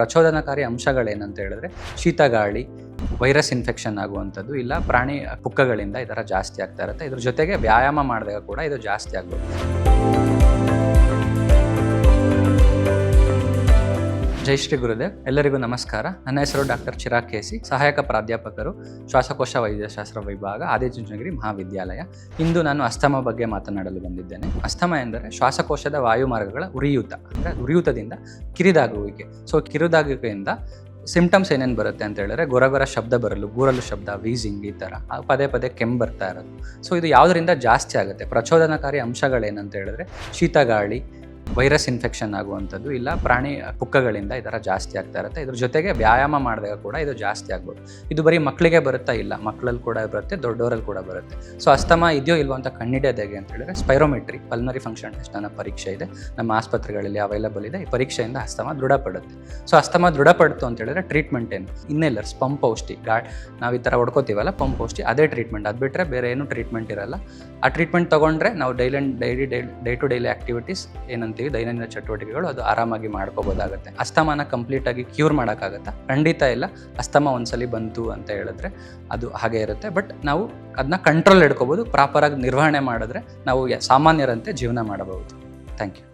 ಪ್ರಚೋದನಕಾರಿ ಅಂಶಗಳೇನಂತ ಹೇಳಿದ್ರೆ ಶೀತ ಗಾಳಿ ವೈರಸ್ ಇನ್ಫೆಕ್ಷನ್ ಆಗುವಂಥದ್ದು, ಇಲ್ಲ ಪ್ರಾಣಿ ಪುಕ್ಕಗಳಿಂದ ಈ ಥರ ಜಾಸ್ತಿ ಆಗ್ತಾ ಇರುತ್ತೆ. ಇದ್ರ ಜೊತೆಗೆ ವ್ಯಾಯಾಮ ಮಾಡಿದಾಗ ಕೂಡ ಇದು ಜಾಸ್ತಿ ಆಗ್ಬೋದು. ಜೈ ಶ್ರೀ ಗುರುದೇವ್. ಎಲ್ಲರಿಗೂ ನಮಸ್ಕಾರ. ನನ್ನ ಹೆಸರು ಡಾಕ್ಟರ್ ಚಿರಾಗ್ ಕೇಸಿ, ಸಹಾಯಕ ಪ್ರಾಧ್ಯಾಪಕರು, ಶ್ವಾಸಕೋಶ ವೈದ್ಯಶಾಸ್ತ್ರ ವಿಭಾಗ, ಆದಿಚುಂಚನಗಿರಿ ಮಹಾವಿದ್ಯಾಲಯ. ಇಂದು ನಾನು ಅಸ್ತಮ ಬಗ್ಗೆ ಮಾತನಾಡಲು ಬಂದಿದ್ದೇನೆ. ಅಸ್ತಮ ಎಂದರೆ ಶ್ವಾಸಕೋಶದ ವಾಯುಮಾರ್ಗಗಳ ಉರಿಯೂತ, ಅಂದರೆ ಉರಿಯೂತದಿಂದ ಕಿರಿದಾಗುವಿಕೆ. ಸೊ ಕಿರಿದಾಗುವಿಕೆಯಿಂದ ಸಿಂಪ್ಟಮ್ಸ್ ಏನೇನು ಬರುತ್ತೆ ಅಂತ ಹೇಳಿದ್ರೆ ಗೊರಗೊರ ಶಬ್ದ ಬರಲು, ಗೂರಲು ಶಬ್ದ ವೀಸಿಂಗ್ ಈ ಥರ ಪದೇ ಪದೇ ಕೆಮ್ಮು ಬರ್ತಾ ಇರೋದು. ಸೊ ಇದು ಯಾವುದರಿಂದ ಜಾಸ್ತಿ ಆಗುತ್ತೆ? ಪ್ರಚೋದನಕಾರಿ ಅಂಶಗಳೇನಂತ ಹೇಳಿದ್ರೆ ಶೀತ ಗಾಳಿ ವೈರಸ್ ಇನ್ಫೆಕ್ಷನ್ ಆಗುವಂಥದ್ದು ಇಲ್ಲ, ಪ್ರಾಣಿ ಪುಕ್ಕಗಳಿಂದ ಈ ಥರ ಜಾಸ್ತಿ ಆಗ್ತಾ ಇರುತ್ತೆ. ಇದ್ರ ಜೊತೆಗೆ ವ್ಯಾಯಾಮ ಮಾಡಿದಾಗ ಕೂಡ ಇದು ಜಾಸ್ತಿ ಆಗ್ಬೋದು. ಇದು ಬರೀ ಮಕ್ಕಳಿಗೆ ಬರುತ್ತಾ ಇಲ್ಲ ಮಕ್ಕಳಲ್ಲಿ ಕೂಡ ಬರುತ್ತೆ ದೊಡ್ಡವರಲ್ಲಿ ಕೂಡ ಬರುತ್ತೆ. ಸೊ ಅಸ್ತಮ ಇದೆಯೋ ಇಲ್ವೋ ಅಂತ ಕಂಡಿಡಿಯೋದು ಹೇಗೆ ಅಂತ ಹೇಳಿದ್ರೆ ಸ್ಪೈರೋಮೆಟ್ರಿ ಪಲ್ಮರಿ ಫಂಕ್ಷನ್ ಟೆಸ್ಟ್ ಅನ್ನೋ ಪರೀಕ್ಷೆ ಇದೆ. ನಮ್ಮ ಆಸ್ಪತ್ರೆಗಳಲ್ಲಿ ಅವೈಲಬಲ್ ಇದೆ. ಈ ಪರೀಕ್ಷೆಯಿಂದ ಅಸ್ತಮ ದೃಢಪಡುತ್ತೆ. ಸೊ ಅಸ್ತಮ ದೃಢಪಡ್ತು ಅಂತ ಹೇಳಿದ್ರೆ ಟ್ರೀಟ್ಮೆಂಟ್ ಏನು? ಇನ್ನೆಲ್ಲರ್ಸ್, ಪಂಪ್ ಔಷಧಿ ಗಾಡ್ ನಾವು ಈ ಥರ ಹೊಡ್ಕೋತೀವಲ್ಲ, ಪಂಪ್ ಔಷಧಿ, ಅದೇ ಟ್ರೀಟ್ಮೆಂಟ್ ಅದು ಬಿಟ್ಟರೆ ಬೇರೆ ಏನು ಟ್ರೀಟ್ಮೆಂಟ್ ಇರಲ್ಲ. ಆ ಟ್ರೀಟ್ಮೆಂಟ್ ತೊಗೊಂಡ್ರೆ ನಾವು daily daily day to daily activities ಏನಂತೀವಿ ದೈನಂದಿನ ಚಟುವಟಿಕೆಗಳು ಅದು ಆರಾಮಾಗಿ ಮಾಡ್ಕೋಬೋದಾಗುತ್ತೆ. ಅಸ್ತಮಾನ ಕಂಪ್ಲೀಟ್ ಆಗಿ ಕ್ಯೂರ್ ಮಾಡೋಕ್ಕಾಗತ್ತಾ? ಖಂಡಿತ ಇಲ್ಲ. ಅಸ್ತಮ ಒಂದ್ಸಲಿ ಬಂತು ಅಂತ ಹೇಳಿದ್ರೆ ಅದು ಹಾಗೆ ಇರುತ್ತೆ. ಬಟ್ ನಾವು ಅದನ್ನ ಕಂಟ್ರೋಲ್ ಇಡ್ಕೋಬೋದು ಪ್ರಾಪರ್ ಆಗಿ ನಿರ್ವಹಣೆ ಮಾಡಿದ್ರೆ ನಾವು ಸಾಮಾನ್ಯರಂತೆ ಜೀವನ ಮಾಡಬಹುದು. Thank you